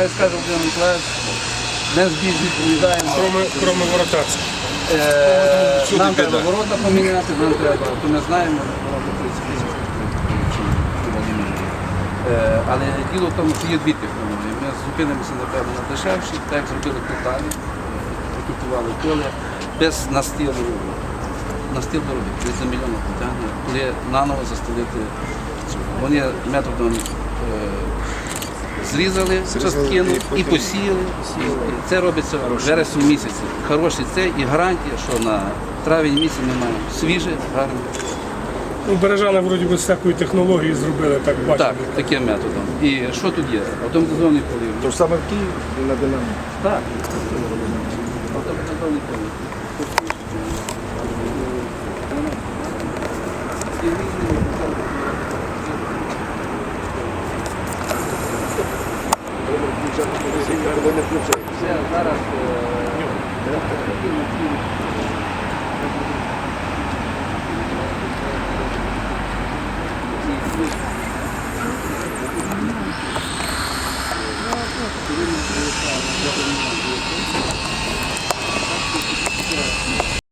хай скаже Володимир Миколаївич, не збіг відповідаємо. Кроме, кроме воротації. Е, Всюди Нам біда. треба ворота поміняти, нам треба, то ми знаємо, ворота 30 тисяч. Е, Але діло в тому, що є дві технології. Ми зупинимося, напевно, на дешевші, так як зробили Полтаві, рекрутували поле без настилу. Настил дорогий, десь за мільйон потягне, коли наново застелити. цю. Вони методом е, зрізали частину і посіяли. Це робиться в вересні місяці. Хороший це і гарантія, що на травень місяць ми маємо свіже, гарне. Ну, Бережани вроді би з всякої технології зробили, так бачимо. Так, таким методом. І що тут є? Автоматизований полів. То ж саме в Києві на Динамо. Так. Автоматизований полів. Це зараз